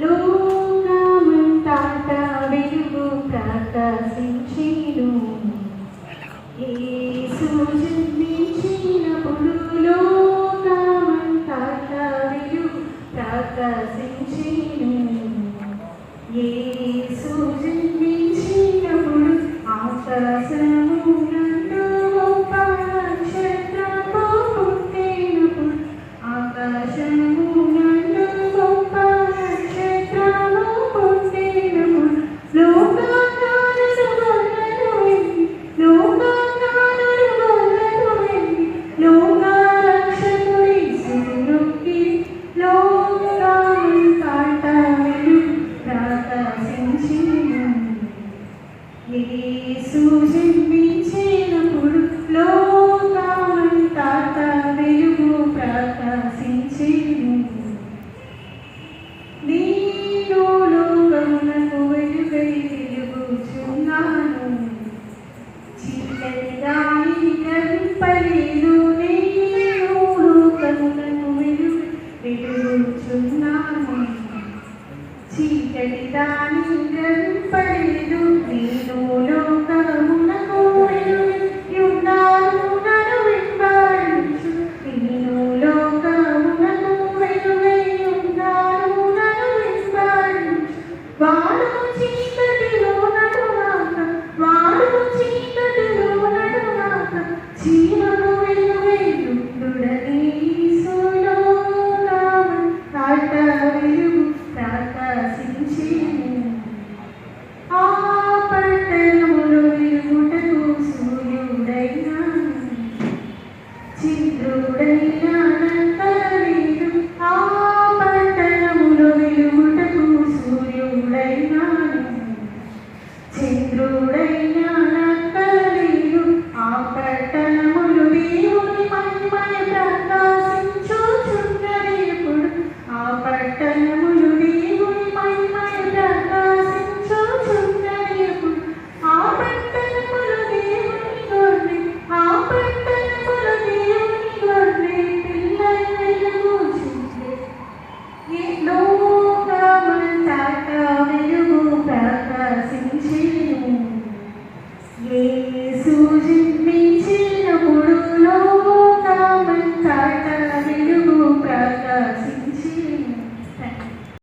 లోకమంతాట వెలుగు ప్రకాశించేను యేసు జన్మించినప్పుడు లోకమంతాట వెలుగు ప్రకాశించేను యేసు జన్మించినప్పుడు ఆకాశము Lily చీకటి దాని గ్రహింపలేదు నేను లోకమునకు యుగాలు నడువింపరచు నేను లోకమునకు వెలువే యుగాలు నడువింపరచు వాడు చీ Lord, I'm